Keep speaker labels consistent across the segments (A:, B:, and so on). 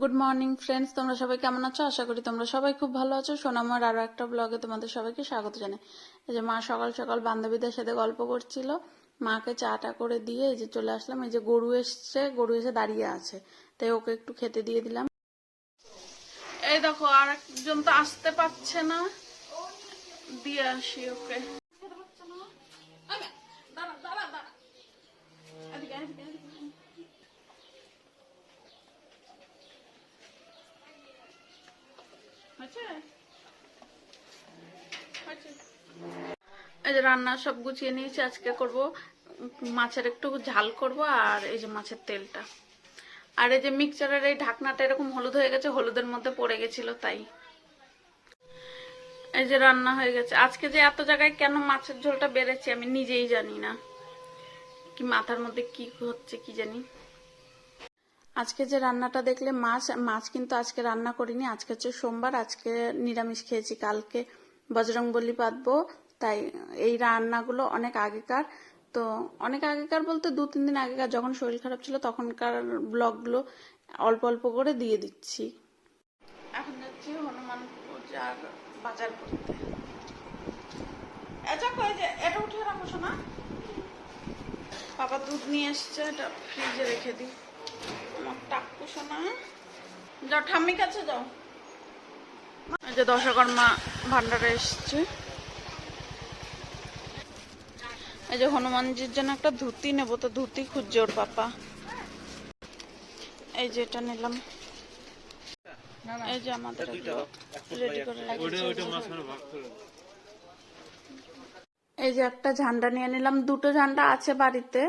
A: Good morning friends তোমরা সবাই কেমন আছো? আশা করি তোমরা সবাই খুব ভালো আছো। সোনামার আরও একটা ব্লগে তোমাদের সবাইকে স্বাগত জানাই। এই যে মা সকাল সকাল বান্ধবীদের সাথে গল্প করছিল। মাকে চাটা করে দিয়ে এই যে চলে আসলাম। এই যে গরু এসছে, গরু এসে দাঁড়িয়ে আছে। তাই ওকে একটু খেতে দিয়ে দিলাম। এই দেখো আর একজন তো আসতে পারছে না। দিয়ে আসি ওকে। এই যে রান্না সব গুছিয়ে নিয়েছি, আজকে করব, মাছের একটু ঝাল করব আর এই যে মাছের তেলটা। আর এই যে মিক্সচারের এই ঢাকনাটা এরকম হলুদ হয়ে গেছে, হলুদের মধ্যে পড়ে গেছিল তাই। এই যে রান্না হয়ে গেছে। আজকে যে এত জায়গায় কেন মাছের ঝোলটা বেড়েছে আমি নিজেই জানি না। কি মাথার মধ্যে কি হচ্ছে কি জানি। আজকে যে রান্নাটা দেখলে মাছ মাছ কিন্তু আজকে রান্না করিনি। আজকে হচ্ছে সোমবার, আজকে নিরামিষ খেয়েছি। কালকে বজরং বলি পাতবো তাই এই রান্নাগুলো অনেক আগেকার। তো অনেক আগেকার বলতে দু, তিন দিন আগেকার। যখন শরীর খারাপ ছিল, তখনকার ব্লগগুলো অল্প অল্প করে দিয়ে দিচ্ছি। এখন যাচ্ছি হনুমান পূজার বাজার করতে। যে? এটা উঠিয়ে রাখো শোনা বাবা দুধ নিয়ে এসছে, এটা ফ্রিজে রেখে দিই। শোনা যাও ঠাম্মি কাছে যাও। এই যে দশকর্মা ভান্ডারে এসছে। এই যে হনুমানজির জন্য একটা ধুতি নেব তো ধুতি খুঁজছে ওর পাপা। এই যে এটা নিলাম। এই যে আমাদের রেডি করে এই যে একটা ঝান্ডা নিয়ে নিলাম। দুটো ঝান্ডা আছে বাড়িতে।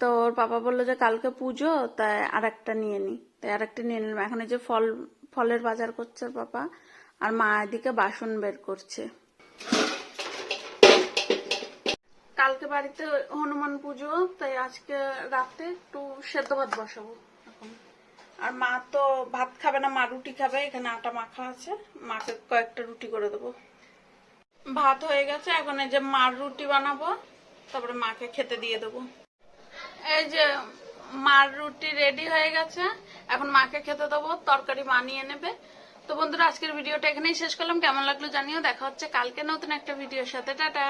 A: তো ওর পাপা বলল যে কালকে পুজো, তাই আর একটা নিয়ে নি। তাই আর একটা নিয়ে নিলাম। এখন এই যে ফল, ফলের বাজার করছে পাপা, আর মা এদিকে বাসন বের করছে। কালকে বাড়িতে হনুমান পুজো, তাই আজকে রাতে একটু সেদ্ধ ভাত বসাবো এখন। আর মা তো ভাত খাবে না, মা রুটি খাবে, এখানে আটা মাখা আছে। মাকে কয়েকটা রুটি করে দেবো। ভাত হয়ে গেছে, এখন এই যে মার রুটি বানাবো, তারপরে মাকে খেতে দিয়ে দেবো। এই যে মার রুটি রেডি হয়ে গেছে। এখন মাকে খেতে দেবো, তরকারি বানিয়ে নেবে। তো বন্ধুরা, আজকের ভিডিওটা এখানেই শেষ করলাম। কেমন লাগল জানিও। দেখা হচ্ছে কালকে নতুন একটা ভিডিওর সাথে। টাটা!